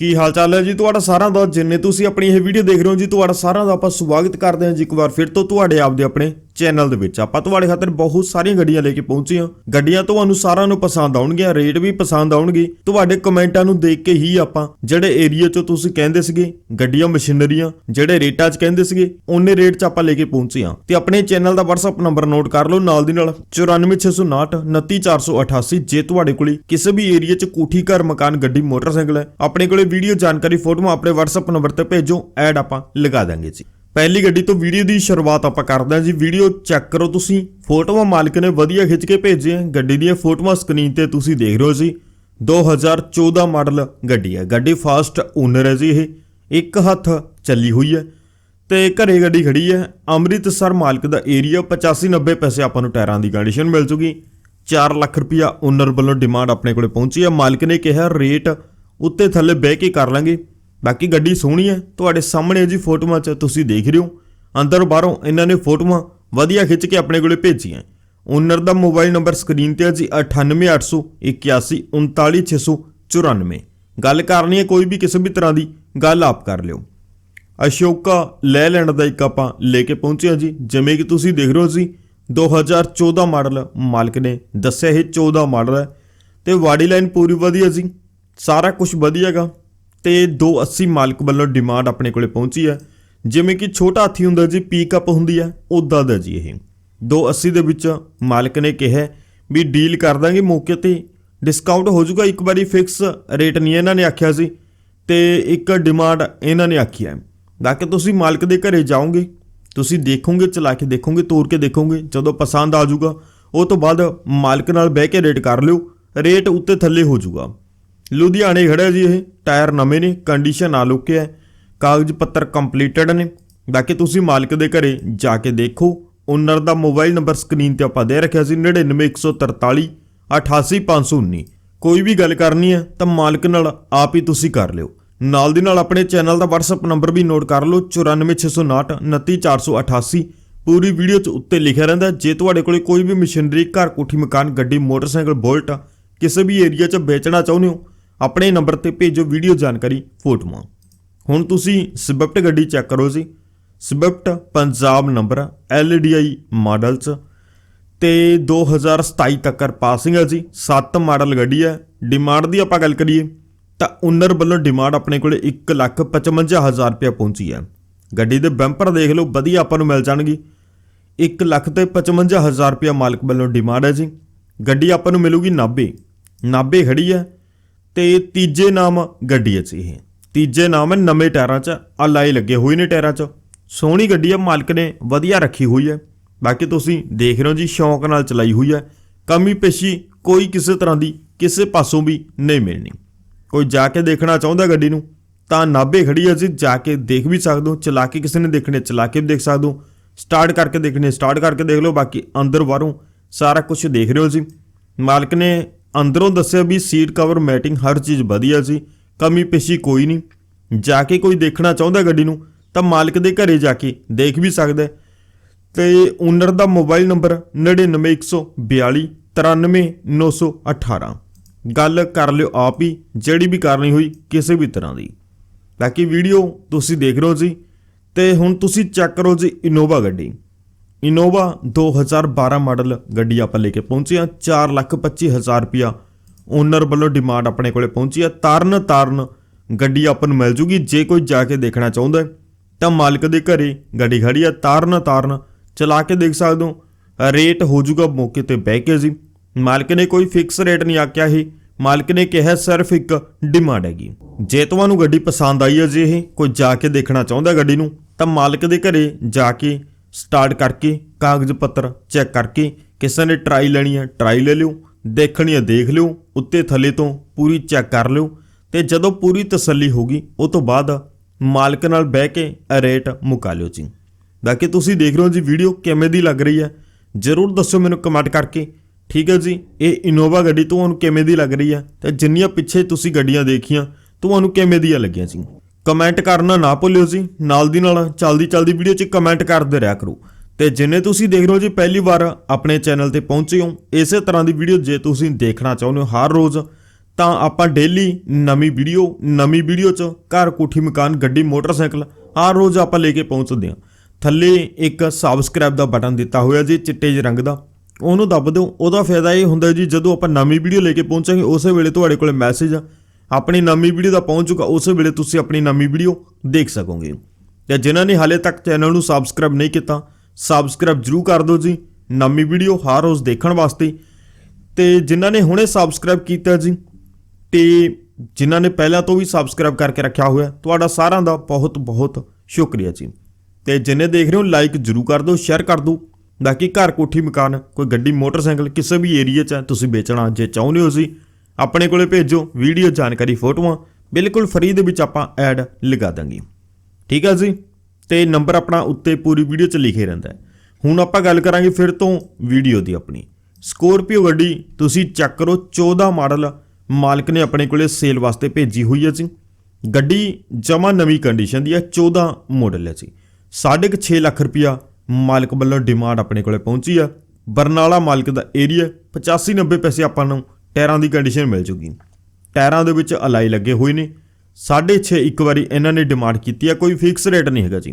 ਕੀ ਹਾਲ ਚਾਲ ਹੈ ਜੀ? ਤੁਹਾਡਾ ਸਾਰਿਆਂ ਦਾ ਜਿੰਨੇ ਤੁਸੀਂ ਆਪਣੀ ਇਹ ਵੀਡੀਓ ਦੇਖ ਰਹੇ ਹੋ ਜੀ, ਤੁਹਾਡਾ ਸਾਰਿਆਂ ਦਾ ਆਪਾਂ ਸਵਾਗਤ ਕਰਦੇ ਹਾਂ ਜੀ ਇੱਕ ਵਾਰ ਫਿਰ ਤੋਂ, ਤੁਹਾਡੇ ਆਪ ਦੇ ਆਪਣੇ ਚੈਨਲ ਦੇ ਵਿੱਚ। ਆਪਾਂ ਤੁਹਾਡੇ ਖਾਤਰ ਬਹੁਤ ਸਾਰੀਆਂ ਗੱਡੀਆਂ ਲੈ ਕੇ ਪਹੁੰਚੇ ਹਾਂ। ਗੱਡੀਆਂ ਤੁਹਾਨੂੰ ਸਾਰਿਆਂ ਨੂੰ ਪਸੰਦ ਆਉਣਗੀਆਂ, ਰੇਟ ਵੀ ਪਸੰਦ ਆਉਣਗੇ। ਤੁਹਾਡੇ ਕਮੈਂਟਾਂ ਨੂੰ ਦੇਖ ਕੇ ਹੀ ਆਪਾਂ ਜਿਹੜੇ ਏਰੀਆ 'ਚੋਂ ਤੁਸੀਂ ਕਹਿੰਦੇ ਸੀਗੇ, ਗੱਡੀਆਂ, ਮਸ਼ੀਨਰੀਆਂ, ਜਿਹੜੇ ਰੇਟਾਂ 'ਚ ਕਹਿੰਦੇ ਸੀਗੇ, ਉਹਨੇ ਰੇਟ 'ਚ ਆਪਾਂ ਲੈ ਕੇ ਪਹੁੰਚੇ ਹਾਂ। ਤੇ ਆਪਣੇ ਚੈਨਲ ਦਾ WhatsApp ਨੰਬਰ ਨੋਟ ਕਰ ਲਓ ਨਾਲ ਦੀ ਨਾਲ। 94659 29488 ਜੇ ਤੁਹਾਡੇ ਕੋਲੇ ਕਿਸੇ ਵੀ ਏਰੀਆ 'ਚ ਕੋਠੀ, ਘਰ, ਮਕਾਨ, ਗੱਡੀ, ਮੋਟਰਸਾਈਕਲ ਹੈ, ਆਪਣੇ ਕੋਲੇ ਵੀਡੀਓ ਜਾਣਕਾਰੀ, ਫੋਟੋਆਂ ਆਪਣੇ WhatsApp ਨੰਬਰ ਤੇ ਭੇਜੋ, ਐਡ ਆਪਾਂ ਲਗਾ ਦਾਂਗੇ ਜੀ। ਪਹਿਲੀ ਗੱਡੀ ਤੋਂ ਵੀਡੀਓ ਦੀ ਸ਼ੁਰੂਆਤ ਆਪਾਂ ਕਰਦੇ ਹਾਂ ਜੀ। ਵੀਡੀਓ ਚੈੱਕ ਕਰੋ ਤੁਸੀਂ। ਫੋਟੋਆਂ ਮਾਲਕ ਨੇ ਵਧੀਆ ਖਿੱਚ ਕੇ ਭੇਜੀਆਂ। ਗੱਡੀ ਦੀਆਂ ਫੋਟੋਆਂ ਸਕਰੀਨ ਤੇ ਤੁਸੀਂ ਦੇਖ ਰਹੇ ਹੋ ਜੀ। 2014 ਮਾਡਲ ਗੱਡੀ ਹੈ। ਗੱਡੀ ਫਾਸਟ ਓਨਰ ਹੈ ਜੀ ਇਹ। ਇੱਕ ਹੱਥ ਚੱਲੀ ਹੋਈ ਹੈ ਤੇ ਘਰੇ ਗੱਡੀ ਖੜੀ ਹੈ। ਅੰਮ੍ਰਿਤਸਰ ਮਾਲਕ ਦਾ ਏਰੀਆ 85 90 ਪੈਸੇ ਆਪਾਂ ਨੂੰ ਟਾਇਰਾਂ ਦੀ ਕੰਡੀਸ਼ਨ ਮਿਲ ਜੂਗੀ 4 ਲੱਖ ਰੁਪਿਆ ਓਨਰ ਵੱਲੋਂ ਡਿਮਾਂਡ ਆਪਣੇ ਕੋਲੇ ਪਹੁੰਚੀ ਹੈ। ਮਾਲਕ ਨੇ ਕਿਹਾ ਰੇਟ ਉੱਤੇ ਥੱਲੇ ਬਹਿ ਕੇ ਕਰ ਲਾਂਗੇ। ਬਾਕੀ ਗੱਡੀ ਸੋਹਣੀ ਹੈ, ਤੁਹਾਡੇ ਸਾਹਮਣੇ ਜੀ ਫੋਟੋਆਂ 'ਚ ਤੁਸੀਂ ਦੇਖ ਰਹੇ ਹੋ। ਅੰਦਰ ਬਾਹਰੋਂ ਇਹਨਾਂ ਨੇ ਫੋਟੋਆਂ ਵਧੀਆ ਖਿੱਚ ਕੇ ਆਪਣੇ ਕੋਲੇ ਭੇਜੀਆਂ। ਓਨਰ ਦਾ ਮੋਬਾਈਲ ਨੰਬਰ ਸਕਰੀਨ ਤੇ ਹੈ ਜੀ 9881139694 ਗੱਲ ਕਰਨੀ ਹੈ ਕੋਈ ਵੀ ਕਿਸੇ ਵੀ ਤਰ੍ਹਾਂ ਦੀ, ਗੱਲ ਆਪ ਕਰ ਲਿਓ। ਅਸ਼ੋਕਾ ਲੈ ਲੈਣ ਦਾ ਇੱਕ ਆਪਾਂ ਲੈ ਕੇ ਪਹੁੰਚਿਆ ਜੀ, ਜਿਵੇਂ ਕਿ ਤੁਸੀਂ ਦੇਖ ਰਹੇ ਹੋ ਜੀ 2014 ਮਾਡਲ ਮਾਲਕ ਨੇ ਦੱਸਿਆ ਇਹ 14 ਮਾਡਲ ਹੈ। ਤੇ ਵਾੜੀ ਲਾਈਨ ਪੂਰੀ ਵਧੀਆ ਜੀ, ਸਾਰਾ ਕੁਝ ਵਧੀਆਗਾ ਤੇ 280 ਮਾਲਕ ਵੱਲੋਂ ਡਿਮਾਂਡ ਆਪਣੇ ਕੋਲੇ ਪਹੁੰਚੀ ਹੈ। ਜਿਵੇਂ ਕਿ ਛੋਟਾ ਹਾਥੀ ਹੁੰਦਾ ਜੀ ਪੀਕਅਪ ਹੁੰਦੀ ਹੈ ਉਦਾਂ ਦਾ ਜੀ ਇਹ। 280 ਦੇ ਵਿੱਚ ਮਾਲਕ ਨੇ ਕਿਹਾ ਵੀ ਡੀਲ ਕਰ ਦਾਂਗੇ ਮੌਕੇ ਤੇ। ਡਿਸਕਾਊਂਟ ਹੋ ਜਾਊਗਾ, ਇੱਕ ਵਾਰੀ ਫਿਕਸ ਰੇਟ ਨਹੀਂ ਇਹਨਾਂ ਨੇ ਆਖਿਆ ਸੀ ਤੇ ਇੱਕ ਡਿਮਾਂਡ ਇਹਨਾਂ ਨੇ ਆਖੀ ਹੈ। ਬਾਕੀ ਤੁਸੀਂ ਮਾਲਕ ਦੇ ਘਰੇ ਜਾਓਗੇ, ਤੁਸੀਂ ਦੇਖੋਗੇ, ਚਲਾ ਕੇ ਦੇਖੋਗੇ ਤੋੜ ਕੇ ਦੇਖੋਗੇ, ਜਦੋਂ ਪਸੰਦ ਆ ਜਾਊਗਾ, ਉਹ ਤੋਂ ਬਾਅਦ ਮਾਲਕ ਨਾਲ ਬਹਿ ਕੇ ਰੇਟ ਕਰ ਲਿਓ। ਰੇਟ ਉੱਤੇ ਥੱਲੇ ਹੋ ਜਾਊਗਾ। ਲੁਧਿਆਣੇ ਖੜਾ ਜੀ ਇਹ, ਟਾਇਰ ਨਵੇਂ ਨੇ ਕੰਡੀਸ਼ਨ ਆ ਲੁਕੇ ਹੈ ਕਾਗਜ਼ ਪੱਤਰ ਕੰਪਲੀਟਡ ਨੇ। ਬਾਕੀ ਤੁਸੀਂ ਮਾਲਕ ਦੇ ਘਰੇ ਜਾ ਕੇ ਦੇਖੋ ਓਨਰ ਦਾ ਮੋਬਾਈਲ ਨੰਬਰ ਸਕਰੀਨ ਤੇ ਆਪਾਂ ਦੇ ਰੱਖਿਆ ਸੀ 99143 88519 ਕੋਈ ਵੀ ਗੱਲ ਕਰਨੀ ਹੈ ਤਾਂ ਮਾਲਕ ਨਾਲ ਆਪ ਹੀ ਤੁਸੀਂ ਕਰ ਲਿਓ। ਨਾਲ ਦੀ ਨਾਲ ਆਪਣੇ ਚੈਨਲ ਦਾ WhatsApp ਨੰਬਰ ਵੀ ਨੋਟ ਕਰ ਲਓ 94659 29488 ਪੂਰੀ ਵੀਡੀਓ 'ਚ ਉੱਤੇ ਲਿਖਿਆ ਰਹਿੰਦਾ ਜੇ ਤੁਹਾਡੇ ਕੋਲੇ ਕੋਈ ਵੀ ਮਸ਼ੀਨਰੀ, ਘਰ ਕੋਠੀ, ਮਕਾਨ, ਗੱਡੀ, ਮੋਟਰਸਾਈਕਲ, ਬੁਲਟ, ਕਿਸੇ ਵੀ ਏਰੀਆ 'ਚ ਵੇਚਣਾ ਚਾਹੁੰਦੇ ਹੋ ਆਪਣੇ ਨੰਬਰ ਤੇ ਭੇਜੋ ਵੀਡੀਓ ਜਾਣਕਾਰੀ ਫੋਟੋਆਂ ਹੁਣ ਤੁਸੀਂ ਸਵਿਫਟ ਗੱਡੀ ਚੈੱਕ ਕਰੋ ਜੀ। Swift Punjab number LDI model 'ਚ। ਤੇ 2027 ਤੱਕ ਪਾਸਿੰਗ ਹੈ ਜੀ। 7 ਮਾਡਲ ਗੱਡੀ ਹੈ ਡਿਮਾਂਡ ਦੀ ਆਪਾਂ ਗੱਲ ਕਰੀਏ, ਤਾਂ ਓਨਰ ਵੱਲੋਂ ਡਿਮਾਂਡ ਆਪਣੇ ਕੋਲੇ 155000 ਰੁਪਏ ਪਹੁੰਚੀ ਹੈ ਗੱਡੀ ਦੇ ਬੰਪਰ ਦੇਖ ਲਓ, ਵਧੀਆ ਆਪਾਂ ਨੂੰ ਮਿਲ ਜਾਣਗੀ। 1 ਲੱਖ ਤੇ 55000 ਰੁਪਏ ਮਾਲਕ ਵੱਲੋਂ ਡਿਮਾਂਡ ਹੈ ਜੀ। ਗੱਡੀ ਆਪਾਂ ਨੂੰ ਮਿਲੂਗੀ 90 90 ਖੜੀ ਹੈ ਤੇ ਤੀਜੇ ਨਾਮ ਗੱਡੀ ਹੈ ਇਹ। ਤੀਜੇ ਨਾਮ ਹੈ ਨਵੇਂ ਟਾਇਰਾਂ 'ਚ ਅਲਾਈ ਲੱਗੇ ਹੋਏ ਨੇ ਟਾਇਰਾਂ 'ਚ। ਸੋਹਣੀ ਗੱਡੀ ਹੈ ਮਾਲਕ ਨੇ ਵਧੀਆ ਰੱਖੀ ਹੋਈ ਹੈ ਬਾਕੀ ਤੁਸੀਂ ਦੇਖ ਰਹੇ ਹੋ ਜੀ, ਸ਼ੌਂਕ ਨਾਲ ਚਲਾਈ ਹੋਈ ਹੈ ਕਮੀ ਪੇਸ਼ੀ ਕੋਈ ਕਿਸੇ ਤਰ੍ਹਾਂ ਦੀ ਕਿਸੇ ਪਾਸੋਂ ਵੀ ਨਹੀਂ ਮਿਲਣੀ। ਕੋਈ ਜਾ ਕੇ ਦੇਖਣਾ ਚਾਹੁੰਦਾ ਗੱਡੀ ਨੂੰ, ਤਾਂ ਨਾਭੇ ਖੜੀ ਹੈ ਜੀ, ਜਾ ਕੇ ਦੇਖ ਵੀ ਸਕਦੇ ਹੋ, ਚਲਾ ਕੇ ਕਿਸੇ ਨੇ ਦੇਖਣੇ, ਚਲਾ ਕੇ ਵੀ ਦੇਖ ਸਕਦੇ ਹੋ। ਸਟਾਰਟ ਕਰਕੇ ਦੇਖਣੇ, ਸਟਾਰਟ ਕਰਕੇ ਦੇਖ ਲਓ, ਬਾਕੀ ਅੰਦਰ ਬਾਹਰੋਂ ਸਾਰਾ ਕੁਝ ਦੇਖ ਰਹੇ ਹੋ ਜੀ। ਮਾਲਕ ਨੇ ਅੰਦਰੋਂ ਦੱਸਿਆ ਵੀ ਸੀਟ ਕਵਰ ਮੈਟਿੰਗ ਹਰ ਚੀਜ਼ ਵਧੀਆ ਸੀ, ਕਮੀ ਪੇਸ਼ੀ ਕੋਈ ਨਹੀਂ। ਜਾ ਕੇ ਕੋਈ ਦੇਖਣਾ ਚਾਹੁੰਦਾ ਗੱਡੀ ਨੂੰ, ਤਾਂ ਮਾਲਕ ਦੇ ਘਰੇ ਜਾ ਕੇ ਦੇਖ ਵੀ ਸਕਦਾ ਹੈ। ਤੇ ਓਨਰ ਦਾ ਮੋਬਾਈਲ ਨੰਬਰ 99142 93918 ਗੱਲ ਕਰ ਲਿਓ ਆਪ ਹੀ, ਜਿਹੜੀ ਵੀ ਕਰਨੀ ਹੋਈ ਕਿਸੇ ਵੀ ਤਰ੍ਹਾਂ ਦੀ। ਬਾਕੀ ਵੀਡੀਓ ਤੁਸੀਂ ਦੇਖ ਰਹੇ ਹੋ ਜੀ, ਤੇ ਹੁਣ ਤੁਸੀਂ ਚੈੱਕ ਕਰੋ ਜੀ ਇਨੋਵਾ ਗੱਡੀ। ਇਨੋਵਾ 2012 ਮਾਡਲ ਗੱਡੀ ਆਪਾਂ ਲੈ ਕੇ ਪਹੁੰਚੇ ਆ 425000 ਰੁਪਿਆ ਓਨਰ ਵੱਲੋਂ ਡਿਮਾਂਡ ਆਪਣੇ ਕੋਲੇ ਪਹੁੰਚੀ ਆ ਤਾਰਨ ਤਾਰਨ ਗੱਡੀ ਆਪਾਂ ਨੂੰ ਮਿਲ ਜੂਗੀ। ਜੇ ਕੋਈ ਜਾ ਕੇ ਦੇਖਣਾ ਚਾਹੁੰਦਾ ਤਾਂ ਮਾਲਕ ਦੇ ਘਰੇ ਗੱਡੀ ਖੜੀ ਆ ਤਾਰਨ ਤਾਰਨ ਚਲਾ ਕੇ ਦੇਖ ਸਕਦੇ ਹੋ। ਰੇਟ ਹੋ ਜੂਗਾ ਮੌਕੇ ਤੇ ਬਹਿ ਕੇ ਜੀ। ਮਾਲਕ ਨੇ ਕੋਈ ਫਿਕਸ ਰੇਟ ਨਹੀਂ ਆਖਿਆ ਇਹ। ਮਾਲਕ ਨੇ ਕਿਹਾ ਸਿਰਫ ਇੱਕ ਡਿਮਾਂਡ ਹੈਗੀ। ਜੇ ਤੁਹਾਨੂੰ ਗੱਡੀ ਪਸੰਦ ਆਈ ਹੈ ਜੇ ਇਹ, ਕੋਈ ਜਾ ਕੇ ਦੇਖਣਾ ਚਾਹੁੰਦਾ ਗੱਡੀ ਨੂੰ, ਤਾਂ ਮਾਲਕ ਦੇ ਘਰੇ ਜਾ ਕੇ ਸਟਾਰਟ ਕਰਕੇ, ਕਾਗਜ਼ ਪੱਤਰ ਚੈੱਕ ਕਰਕੇ, ਕਿਸੇ ਨੇ ਟਰਾਈ ਲੈਣੀ ਹੈ, ਟਰਾਈ ਲੈ ਲਿਓ, ਦੇਖਣੀ ਹੈ, ਦੇਖ ਲਿਓ, ਉੱਤੇ ਥੱਲੇ ਤੋਂ ਪੂਰੀ ਚੈੱਕ ਕਰ ਲਿਓ। ਤੇ ਜਦੋਂ ਪੂਰੀ ਤਸੱਲੀ ਹੋਗੀ ਉਹ ਤੋਂ ਬਾਅਦ ਮਾਲਕ ਨਾਲ ਬਹਿ ਕੇ ਰੇਟ ਮੁਕਾ ਲਿਓ ਜੀ। ਬਾਕੀ ਤੁਸੀਂ ਦੇਖ ਰਹੇ ਹੋ ਜੀ, ਵੀਡੀਓ ਕਿਵੇਂ ਦੀ ਲੱਗ ਰਹੀ ਹੈ। ਜਰੂਰ ਦੱਸੋ ਮੈਨੂੰ ਕਮੈਂਟ ਕਰਕੇ। ਠੀਕ ਹੈ ਜੀ, ਇਹ ਇਨੋਵਾ ਗੱਡੀ ਤੁਹਾਨੂੰ ਕਿਵੇਂ ਦੀ ਲੱਗ ਰਹੀ ਹੈ। ਤੇ ਜਿੰਨੀਆਂ ਪਿੱਛੇ ਤੁਸੀਂ ਗੱਡੀਆਂ ਦੇਖੀਆਂ, ਤੁਹਾਨੂੰ ਕਿਵੇਂ ਦੀਆਂ ਲੱਗੀਆਂ ਸੀ ਕਮੈਂਟ ਕਰਨਾ ਨਾ ਭੁੱਲਿਓ ਜੀ। ਨਾਲ ਦੀ ਨਾਲ ਚਲਦੀ ਚਲਦੀ ਵੀਡੀਓ 'ਚ ਕਮੈਂਟ ਕਰਦੇ ਰਿਹਾ ਕਰੋ। ਤੇ ਜਿੰਨੇ ਤੁਸੀਂ ਦੇਖ ਰਹੇ ਹੋ ਜੀ ਪਹਿਲੀ ਵਾਰ ਆਪਣੇ ਚੈਨਲ ਤੇ ਪਹੁੰਚੇ ਹੋ, ਇਸੇ ਤਰ੍ਹਾਂ ਦੀ ਵੀਡੀਓ ਜੇ ਤੁਸੀਂ ਦੇਖਣਾ ਚਾਹੁੰਦੇ ਹੋ ਹਰ ਰੋਜ਼, ਤਾਂ ਆਪਾਂ ਡੇਲੀ ਨਵੀਂ ਵੀਡੀਓ ਨਵੀਂ ਵੀਡੀਓ 'ਚ ਘਰ ਕੋਠੀ ਮਕਾਨ, ਗੱਡੀ, ਮੋਟਰਸਾਈਕਲ ਹਰ ਰੋਜ਼ ਆਪਾਂ ਲੈ ਕੇ ਪਹੁੰਚਦੇ ਹਾਂ। ਥੱਲੇ ਇੱਕ ਸਬਸਕ੍ਰਾਈਬ ਦਾ ਬਟਨ ਦਿੱਤਾ ਹੋਇਆ ਜੀ ਚਿੱਟੇ ਜਿਹੇ ਰੰਗ ਦਾ। ਉਹਨੂੰ ਦੱਬ ਦਿਓ। ਉਹਦਾ ਫਾਇਦਾ ਇਹ ਹੁੰਦਾ ਜੀ ਜਦੋਂ ਆਪਾਂ ਨਵੀਂ ਵੀਡੀਓ ਲੈ ਕੇ ਪਹੁੰਚਾਂਗੇ, ਉਸੇ ਵੇਲੇ ਤੁਹਾਡੇ ਕੋਲੇ ਮੈਸੇਜ ਆਪਣੀ ਨਵੀਂ ਵੀਡੀਓ ਦਾ ਪਹੁੰਚ ਚੁੱਕਾ, ਉਸੇ ਵੇਲੇ ਤੁਸੀਂ ਆਪਣੀ ਨਵੀਂ ਵੀਡੀਓ ਦੇਖ ਸਕੋਗੇ। ਤੇ ਜਿਨ੍ਹਾਂ ਨੇ ਹਾਲੇ ਤੱਕ ਚੈਨਲ ਨੂੰ ਸਬਸਕ੍ਰਾਈਬ ਨਹੀਂ ਕੀਤਾ ਸਬਸਕ੍ਰਾਈਬ ਜਰੂਰ ਕਰ ਦਿਓ ਜੀ। ਨਵੀਂ ਵੀਡੀਓ ਹਰ ਰੋਜ਼ ਦੇਖਣ ਵਾਸਤੇ। ਤੇ ਜਿਨ੍ਹਾਂ ਨੇ ਹੁਣੇ ਸਬਸਕ੍ਰਾਈਬ ਕੀਤਾ ਜੀ, ਤੇ ਜਿਨ੍ਹਾਂ ਨੇ ਪਹਿਲਾਂ ਤੋਂ ਵੀ ਸਬਸਕ੍ਰਾਈਬ ਕਰਕੇ ਰੱਖਿਆ ਹੋਇਆ, ਤੁਹਾਡਾ ਸਾਰਿਆਂ ਦਾ ਬਹੁਤ ਬਹੁਤ ਸ਼ੁਕਰੀਆ ਜੀ। ਤੇ ਜਿੰਨੇ ਦੇਖ ਰਹੇ ਹੋ ਲਾਈਕ ਜਰੂਰ ਕਰ ਦਿਓ ਸ਼ੇਅਰ ਕਰ ਦਿਓ। ਕਿ ਘਰ ਕੋਠੀ ਮਕਾਨ, ਕੋਈ ਗੱਡੀ, ਮੋਟਰਸਾਈਕਲ, ਕਿਸੇ ਵੀ ਏਰੀਆ 'ਚ ਤੁਸੀਂ ਵੇਚਣਾ ਜੇ ਚਾਹੁੰਦੇ ਹੋ ਜੀ ਆਪਣੇ ਕੋਲੇ ਭੇਜੋ ਵੀਡੀਓ ਜਾਣਕਾਰੀ ਫੋਟੋਆਂ। ਬਿਲਕੁਲ ਫਰੀ ਦੇ ਵਿੱਚ ਆਪਾਂ ਐਡ ਲਗਾ ਦਾਂਗੇ। ਠੀਕ ਹੈ ਜੀ? ਤੇ ਨੰਬਰ ਆਪਣਾ ਉੱਤੇ ਪੂਰੀ ਵੀਡੀਓ 'ਚ ਲਿਖੇ ਰਹਿੰਦਾ ਹੁਣ ਆਪਾਂ ਗੱਲ ਕਰਾਂਗੇ ਫਿਰ ਤੋਂ ਵੀਡੀਓ ਦੀ ਆਪਣੀ। ਸਕੋਰਪੀਓ ਗੱਡੀ, ਤੁਸੀਂ ਚੈੱਕ ਕਰੋ 14 ਮਾਡਲ ਮਾਲਕ ਨੇ ਆਪਣੇ ਕੋਲੇ ਸੇਲ ਵਾਸਤੇ ਭੇਜੀ ਹੋਈ ਹੈ ਜੀ। ਗੱਡੀ ਜਮਾ ਨਵੀਂ ਕੰਡੀਸ਼ਨ ਦੀ ਹੈ 14 ਮਾਡਲ ਹੈ ਜੀ। 6.5 ਲੱਖ ਰੁਪਿਆ ਮਾਲਕ ਵੱਲੋਂ ਡਿਮਾਂਡ ਆਪਣੇ ਕੋਲੇ ਪਹੁੰਚੀ ਆ ਬਰਨਾਲਾ ਮਾਲਕ ਦਾ ਏਰੀਆ 85 90 ਪੈਸੇ ਆਪਾਂ ਨੂੰ ਟਾਇਰਾਂ ਦੀ ਕੰਡੀਸ਼ਨ ਮਿਲ ਜੂਗੀ ਟਾਇਰਾਂ ਦੇ ਵਿੱਚ ਅਲਾਈ ਲੱਗੇ ਹੋਏ ਨੇ। 6.5 ਇੱਕ ਵਾਰੀ ਇਹਨਾਂ ਨੇ ਡਿਮਾਂਡ ਕੀਤੀ ਆ, ਕੋਈ ਫਿਕਸ ਰੇਟ ਨਹੀਂ ਹੈਗਾ ਜੀ।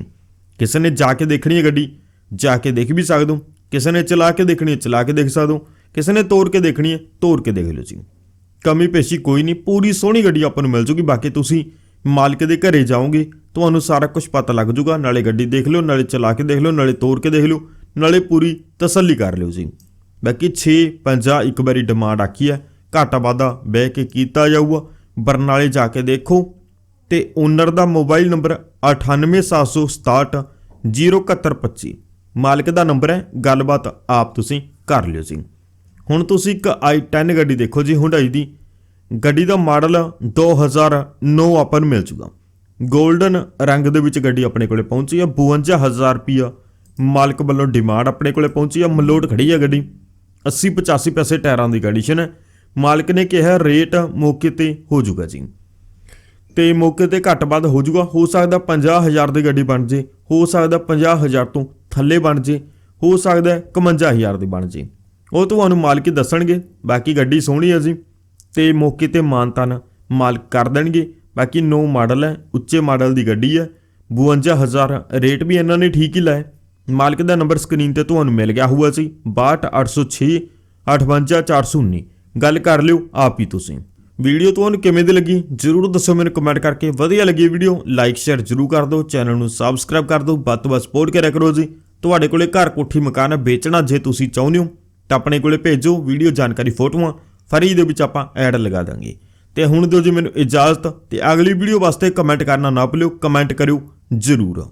ਕਿਸੇ ਨੇ ਜਾ ਕੇ ਦੇਖਣੀ ਹੈ ਗੱਡੀ, ਜਾ ਕੇ ਦੇਖ ਵੀ ਸਕਦੇ ਹੋ। ਕਿਸੇ ਨੇ ਚਲਾ ਕੇ ਦੇਖਣੀ ਹੈ, ਚਲਾ ਕੇ ਦੇਖ ਸਕਦੇ ਹੋ। ਕਿਸੇ ਨੇ ਤੋੜ ਕੇ ਦੇਖਣੀ ਹੈ, ਤੋੜ ਕੇ ਦੇਖ ਲਓ ਜੀ। ਕਮੀ ਪੇਸ਼ੀ ਕੋਈ ਨਹੀਂ, ਪੂਰੀ ਸੋਹਣੀ ਗੱਡੀ ਆਪਾਂ ਨੂੰ ਮਿਲ ਜੂਗੀ। ਬਾਕੀ ਤੁਸੀਂ ਮਾਲਕ ਦੇ ਘਰੇ ਜਾਓਗੇ, ਤੁਹਾਨੂੰ ਸਾਰਾ ਕੁਝ ਪਤਾ ਲੱਗ ਜੂਗਾ। ਨਾਲੇ ਗੱਡੀ ਦੇਖ ਲਿਓ, ਨਾਲੇ ਚਲਾ ਕੇ ਦੇਖ ਲਿਓ, ਨਾਲੇ ਤੋੜ ਕੇ ਦੇਖ ਲਿਓ, ਨਾਲੇ ਪੂਰੀ ਤਸੱਲੀ ਕਰ ਲਿਓ ਜੀ। ਬਾਕੀ 6 50 ਇੱਕ ਵਾਰੀ ਡਿਮਾਂਡ ਆਖੀ ਹੈ। ਘਾਟਾ ਵਾਧਾ ਬਹਿ ਕੇ ਕੀਤਾ ਜਾਊਗਾ। ਬਰਨਾਲੇ ਜਾ ਕੇ ਦੇਖੋ। ਤੇ ਓਨਰ ਦਾ ਮੋਬਾਈਲ ਨੰਬਰ 98767 07125 ਮਾਲਕ ਦਾ ਨੰਬਰ ਹੈ, ਗੱਲਬਾਤ ਆਪ ਤੁਸੀਂ ਕਰ ਲਿਓ ਜੀ। ਹੁਣ ਤੁਸੀਂ ਇੱਕ i10 ਗੱਡੀ ਦੇਖੋ ਜੀ ਹੁੰਡਾਈ ਦੀ। ਗੱਡੀ ਦਾ ਮਾਡਲ 2009 ਆਪਾਂ ਨੂੰ ਮਿਲ ਜੂਗਾ 골ਡਨ ਰੰਗ ਦੇ ਵਿੱਚ ਗੱਡੀ ਆਪਣੇ ਕੋਲੇ ਪਹੁੰਚੀ ਹੈ 52000 ਰੁਪਿਆ ਮਾਲਕ ਵੱਲੋਂ ਡਿਮਾਂਡ ਆਪਣੇ ਕੋਲੇ ਪਹੁੰਚੀ ਹੈ, ਮਲੋਟ ਖੜੀ ਹੈ ਗੱਡੀ। 80 85 ਪੈਸੇ ਟਾਇਰਾਂ ਦੀ ਕੰਡੀਸ਼ਨ ਹੈ। ਮਾਲਕ ਨੇ ਕਿਹਾ, ਰੇਟ ਮੌਕੇ ਤੇ ਹੋ ਜੂਗਾ ਜੀ। ਤੇ ਮੌਕੇ ਤੇ ਘੱਟ ਵੱਧ ਹੋ ਜੂਗਾ ਹੋ ਸਕਦਾ 50000 ਦੀ ਗੱਡੀ ਬਣ ਜੇ, ਹੋ ਸਕਦਾ 50000 ਤੋਂ ਥੱਲੇ ਬਣ ਜੇ, ਹੋ ਸਕਦਾ 51000 ਦੀ ਬਣ ਜੇ। ਉਹ ਤੁਹਾਨੂੰ ਮਾਲਕ ਹੀ ਦੱਸਣਗੇ। ਬਾਕੀ ਗੱਡੀ ਸੋਹਣੀ ਹੈ ਜੀ। ਤੇ ਮੌਕੇ ਤੇ ਮਾਨਤਨ ਮਾਲਕ ਕਰ ਦੇਣਗੇ। ਬਾਕੀ ਨੋ ਮਾਡਲ ਹੈ, ਉੱਚੇ ਮਾਡਲ ਦੀ ਗੱਡੀ ਹੈ। 52000 ਰੇਟ ਵੀ ਇਹਨਾਂ ਨੇ ਠੀਕ ਹੀ ਲਾਇਆ। ਮਾਲਕ ਦਾ ਨੰਬਰ ਸਕਰੀਨ ਤੇ ਤੁਹਾਨੂੰ ਮਿਲ ਗਿਆ ਹੋਊਗਾ ਸੀ 62806 58419 ਗੱਲ ਕਰ ਲਿਓ ਆਪ ਹੀ ਤੁਸੀਂ। ਵੀਡੀਓ ਤੁਹਾਨੂੰ ਕਿਵੇਂ ਦੀ ਲੱਗੀ? ਜਰੂਰ ਦੱਸੋ ਮੈਨੂੰ ਕਮੈਂਟ ਕਰਕੇ। ਵਧੀਆ ਲੱਗੀ ਵੀਡੀਓ ਲਾਈਕ ਸ਼ੇਅਰ ਜਰੂਰ ਕਰ ਦਿਓ। ਚੈਨਲ ਨੂੰ ਸਬਸਕ੍ਰਾਈਬ ਕਰ ਦਿਓ। ਵੱਧ ਤੋਂ ਵੱਧ ਸਪੋਰਟ ਕਰਿਆ ਕਰੋ ਜੀ। ਤੁਹਾਡੇ ਕੋਲੇ ਘਰ ਕੋਠੀ ਮਕਾਨ ਵੇਚਣਾ ਜੇ ਤੁਸੀਂ ਚਾਹੁੰਦੇ ਹੋ, ਤਾਂ ਆਪਣੇ ਕੋਲੇ ਭੇਜੋ ਵੀਡੀਓ ਜਾਣਕਾਰੀ ਫੋਟੋਆਂ। ਫਰੀ ਦੇ ਵਿੱਚ ਆਪਾਂ ਐਡ ਲਗਾ ਦਾਂਗੇ। ਤੇ ਹੁਣ ਦਿਓ ਜੀ ਮੈਨੂੰ ਇਜਾਜ਼ਤ। ਤੇ ਅਗਲੀ ਵੀਡੀਓ ਵਾਸਤੇ ਕਮੈਂਟ ਕਰਨਾ ਨਾ ਭੁੱਲਿਓ। ਕਮੈਂਟ ਕਰਿਓ ਜਰੂਰ।